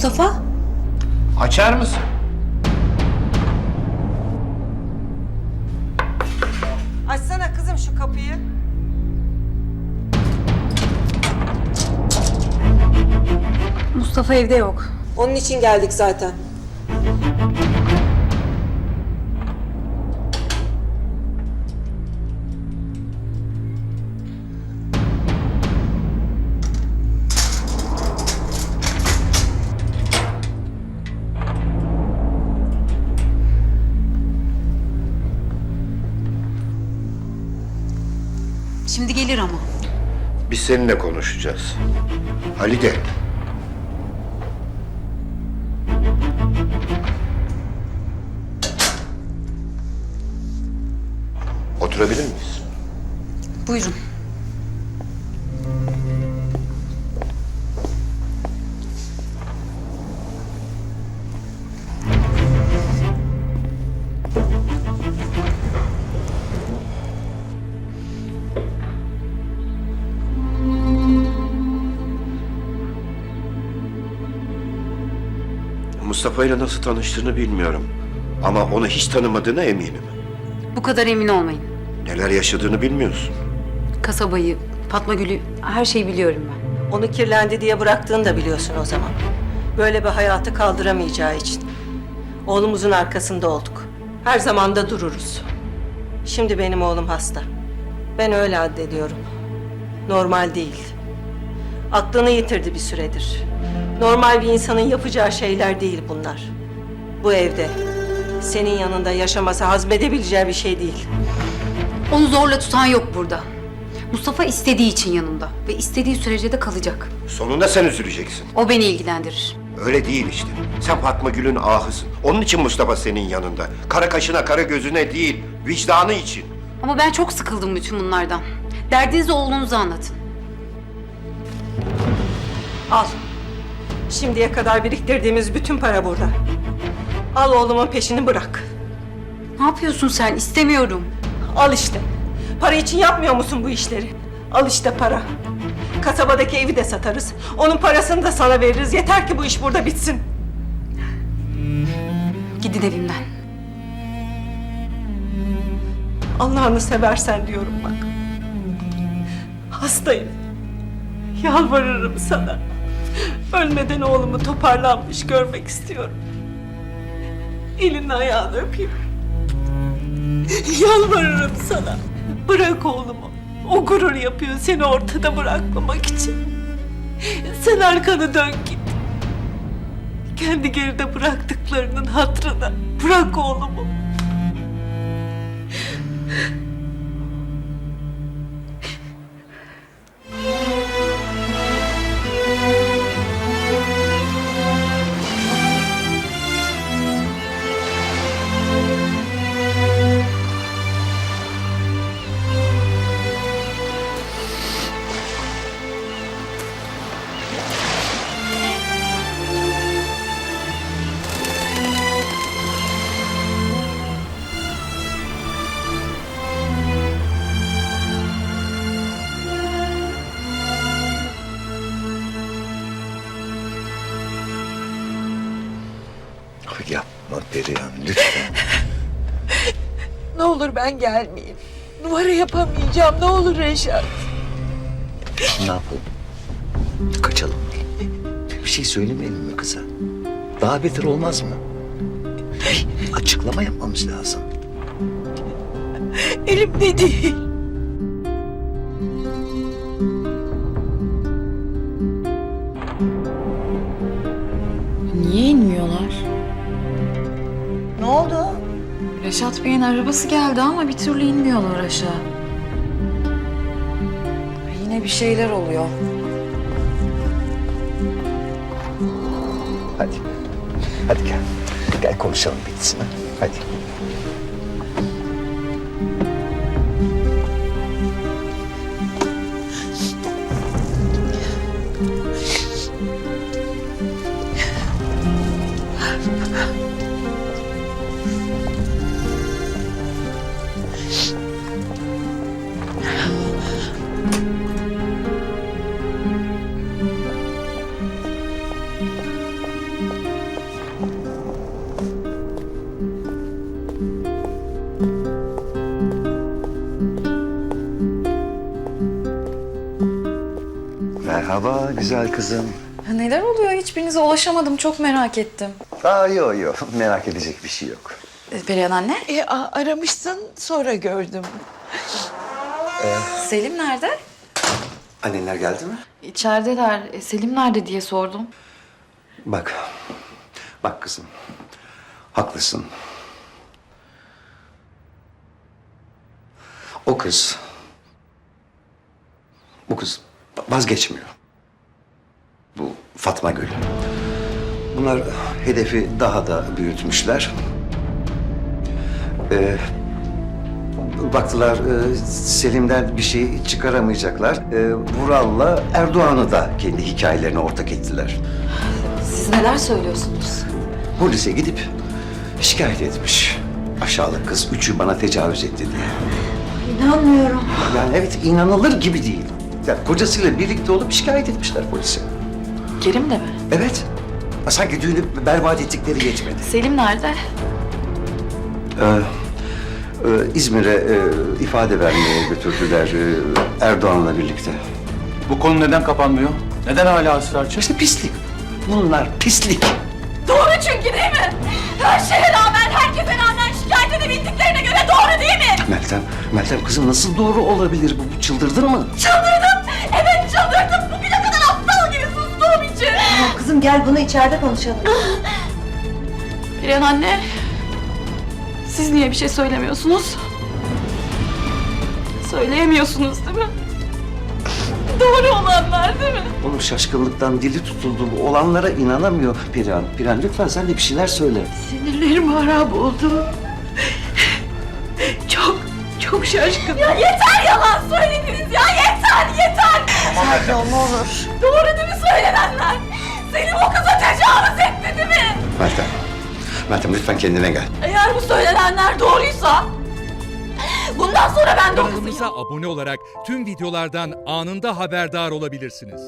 Mustafa? Açar mısın? Açsana kızım şu kapıyı. Mustafa evde yok. Onun için geldik zaten. Şimdi gelir ama. Biz seninle konuşacağız. Halide. Oturabilir miyiz? Buyurun. Mustafa ile nasıl tanıştığını bilmiyorum. Ama onu hiç tanımadığına eminim. Bu kadar emin olmayın. Neler yaşadığını bilmiyorsun. Kasabayı, Fatma Gül'ü her şeyi biliyorum ben. Onu kirlendi diye bıraktığını da biliyorsun o zaman. Böyle bir hayatı kaldıramayacağı için. Oğlumuzun arkasında olduk. Her zaman da dururuz. Şimdi benim oğlum hasta. Ben öyle addediyorum. Normal değil. Aklını yitirdi bir süredir. Normal bir insanın yapacağı şeyler değil bunlar. Bu evde senin yanında yaşaması hazmedebileceği bir şey değil. Onu zorla tutan yok burada. Mustafa istediği için yanımda ve istediği sürece de kalacak. Sonunda sen üzüleceksin. O beni ilgilendirir. Öyle değil işte. Sen Fatma Gül'ün ahısın. Onun için Mustafa senin yanında. Kara kaşına, kara gözüne değil, vicdanı için. Ama ben çok sıkıldım bütün bunlardan. Derdinizi oğlunuza anlatın. Al. Şimdiye kadar biriktirdiğimiz bütün para burada. Al oğlumun peşini bırak. Ne yapıyorsun sen? İstemiyorum. Al işte. Para için yapmıyor musun bu işleri? Al işte para. Kasabadaki evi de satarız. Onun parasını da sana veririz. Yeter ki bu iş burada bitsin. Gidin evimden. Allah'ını seversen diyorum bak. Hastayım. Yalvarırım sana. Ölmeden oğlumu toparlanmış görmek istiyorum. Elini ayağını öpeyim. Yalvarırım sana. Bırak oğlumu. O gurur yapıyor seni ortada bırakmamak için. Sen arkanı dön git. Kendi geride bıraktıklarının hatırına bırak oğlumu. Perihan lütfen. Ne olur ben gelmeyeyim. Numara yapamayacağım. Ne olur Reşat. Ne yapalım? Kaçalım. Bir şey söylemeyelim mi kıza? Daha beter olmaz mı? Açıklama yapmamız lazım. Elimde değil. Reşat Bey'in arabası geldi ama bir türlü inmiyorlar aşağı. Yine bir şeyler oluyor. Hadi. Hadi gel. Gel konuşalım bitsin. ha? Hadi. Güzel kızım. Ya neler oluyor? Hiçbirinize ulaşamadım. Çok merak ettim. Aa yok yok merak edecek bir şey yok. Ee, Perihan anne, E, a- aramışsın sonra gördüm. Selim nerede? Annenler geldi mi? İçerideler. E, Selim nerede diye sordum. Bak. Bak kızım. Haklısın. O kız. Bu kız vazgeçmiyor. Fatma Gül. Bunlar hedefi daha da büyütmüşler. Ee, baktılar e, Selim'den bir şey çıkaramayacaklar. Ee, Vural'la Erdoğan'ı da kendi hikayelerine ortak ettiler. Siz neler söylüyorsunuz? Polise gidip şikayet etmiş. Aşağılık kız üçü bana tecavüz etti diye. İnanmıyorum. Yani evet inanılır gibi değil. Yani kocasıyla birlikte olup şikayet etmişler polise. Kerim de mi? Evet. Ha, Sanki düğünü berbat ettikleri yetmedi. Selim nerede? Ee, e, İzmir'e e, ifade vermeye götürdüler e, Erdoğan'la birlikte. Bu konu neden kapanmıyor? Neden hala ısrarcı? İşte pislik. Bunlar pislik. Doğru çünkü değil mi? Her şeye rağmen, herkese rağmen şikayet edebildiklerine göre doğru değil mi? Meltem, Meltem kızım nasıl doğru olabilir bu? Bu Çıldırdın mı? Çıldırdım. Kızım gel bunu içeride konuşalım. Perihan anne. Siz niye bir şey söylemiyorsunuz? Söyleyemiyorsunuz değil mi? Doğru olanlar değil mi? Oğlum şaşkınlıktan dili tutuldu. Olanlara inanamıyor Perihan. Perihan lütfen sen de bir şeyler söyle. Sinirlerim harap oldu. Çok, çok şaşkın. Ya yeter yalan söylediniz ya yeter yeter. Sakin ol ne olur. Doğru değil mi söylenenler? Selim o kıza tecavüz etti değil mi? Meltem, Meltem lütfen kendine gel. Eğer bu söylenenler doğruysa bundan sonra ben de o kızı Kanalımıza abone olarak tüm videolardan anında haberdar olabilirsiniz.